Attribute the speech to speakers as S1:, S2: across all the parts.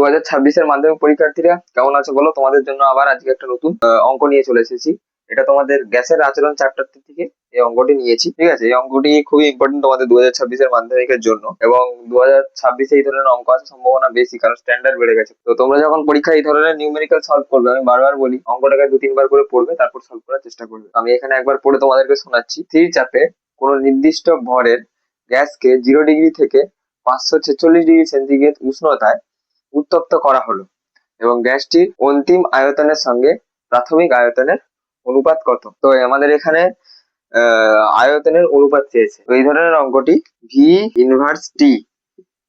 S1: দু হাজার ছাব্বিশের মাধ্যমিক পরীক্ষার্থীরা কেমন আছো বলো? তোমাদের জন্য আবার আজকে একটা নতুন অঙ্ক নিয়ে চলে এসেছি। এটা তোমাদের গ্যাসের আচরণ চ্যাপ্টার থেকে এই অঙ্কটি নিয়েছি, ঠিক আছে? এই অঙ্কটি খুবই ইম্পর্টেন্ট তোমাদের দু হাজার ছাব্বিশের মাধ্যমিকের জন্য এবং দু হাজার ছাব্বিশে এই ধরনের অঙ্ক আসার সম্ভাবনা বেশি, কারণ স্ট্যান্ডার্ড বেড়ে গেছে। তো তোমরা যখন পরীক্ষা এই ধরনের নিউমেরিক্যাল সলভ করবে, আমি বারবার বলি, অঙ্কটাকে দু, তিনবার করে পড়বে, তারপর সলভ করার চেষ্টা করবে। আমি এখানে একবার পড়ে তোমাদেরকে শোনাচ্ছি। স্থির চাপে কোনো নির্দিষ্ট ভরের গ্যাসকে জিরো ডিগ্রি থেকে পাঁচশো ছেচল্লিশ ডিগ্রি সেন্টিগ্রেড উষ্ণতায় উত্তপ্ত করা হলো এবং গ্যাসটির অন্তিম আয়তনের সঙ্গে প্রাথমিক আয়তনের অনুপাত কত? তো আমাদের এখানে আয়তনের অনুপাত চেয়েছে। এই ধরনের অঙ্কটি ভি ইনভার্স টি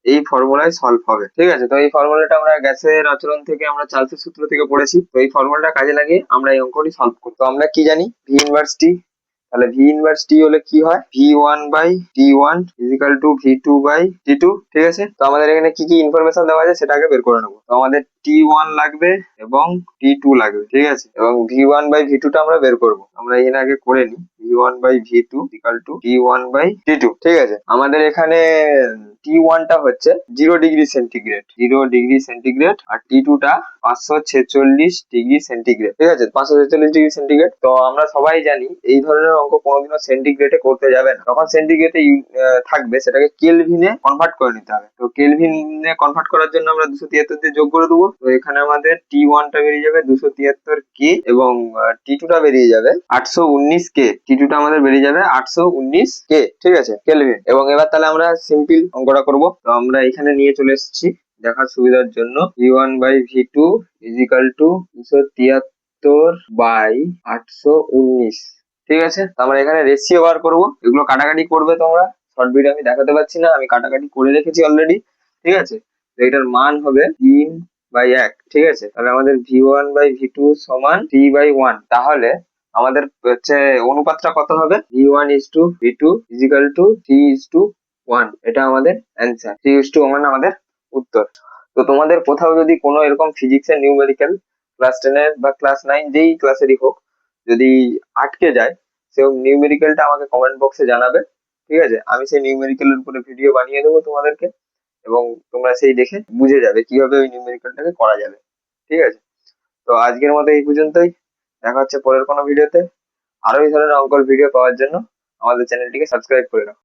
S1: এই ফর্মুলায় সলভ হবে। ঠিক আছে? তো এই ফর্মুলাটা আমরা গ্যাসের আচরণ থেকে, আমরা চার্লসের সূত্র থেকে পড়েছি। তো এই ফর্মুলাটা কাজে লাগিয়ে আমরা এই অঙ্কটি সলভ করি। তো আমরা কি জানি? ভি ইনভার্স টি তাহলে ভি ইনভার্স টি হলে কি হয়? V one by T one is equal to V two by T two ঠিক আছে? তো আমাদের এখানে কি কি ইনফরমেশন দেওয়া আছে সেটা আগে বের করে নেব। তো আমাদের টি ওয়ান লাগবে এবং টি টু লাগবে, ঠিক আছে? এবং ভি ওয়ান বাই ভি টা আমরা বের করব। আমরা এখানে আগে করে নিই। V one by V two equal to T one by T two ঠিক আছে? আমাদের এখানে টি ওয়ানটা হচ্ছে zero degree centigrade zero degree centigrade আর টি টু টা পাঁচশো ছেচল্লিশ ডিগ্রি সেন্টিগ্রেড ঠিক আছে? পাঁচশো ছেচল্লিশ ডিগ্রি সেন্টিগ্রেড তো আমরা সবাই জানি এই ধরনের অঙ্ক কোনোদিনও সেন্টিগ্রেডে করতে যাবে না। যখন সেন্টিগ্রেডে থাকবে, সেটাকে কেলভিনে কনভার্ট করে নিতে হবে। তো কেলভিনে কনভার্ট করার জন্য আমরা দুশো তিয়াত্তর দিয়ে যোগ করে দেবো। তো এখানে আমাদের টি ওয়ানটা বেরিয়ে যাবে দুশো তিয়াত্তর কে এবং টি টু টা বেরিয়ে যাবে আটশো উনিশ কে টি টু টা আমাদের বেরিয়ে যাবে আটশো উনিশ কে ঠিক আছে? কেলভিন এবং এবার তাহলে আমরা সিম্পল অঙ্কটা করব। তো আমরা এখানে নিয়ে চলে এসেছি দেখার সুবিধার জন্য। V one by V two is equal to দুশো তিয়াত্তর বাই আটশো উনিশ। ঠিক আছে? আমরা এখানে রেশিও বার করব। এগুলো কাটাকাটি করবে তোমরা। শর্ট ভিডিও আমি দেখাতে পারছি না। আমি কাটাকাটি করে রেখেছি অলরেডি ঠিক আছে? তো এটার মান হবে তিন বাই এক। ঠিক আছে? তাহলে আমাদের V one by V two সমান থ্রি বাই ওয়ান তাহলে আমাদের হচ্ছে অনুপাতটা কত হবে? V one is to V two is equal to three is to one এটা আমাদের answer three is to one আমাদের উত্তর. তো তোমাদের কোথাও যদি কোনো এরকম ফিজিক্সের নিউমেরিক্যাল ক্লাস টেনের বা ক্লাস নাইন যেই ক্লাসেরই হোক, যদি আটকে যায় সে নিউমেরিক্যালটা আমাকে কমেন্ট বক্সে জানাবে, ঠিক আছে? আমি সেই নিউমেরিক্যালের উপরে ভিডিও বানিয়ে দেবো তোমাদেরকে, এবং তোমরা সেই দেখে বুঝে যাবে কীভাবে ওই নিউমেরিক্যালটাকে করা যাবে, ঠিক আছে? তো আজকের মতো এই পর্যন্তই। দেখা হচ্ছে পরের কোনো ভিডিওতে আরও এই ধরনের অঙ্কর ভিডিও পাওয়ার জন্য আমাদের চ্যানেলটিকে সাবস্ক্রাইব করে নাও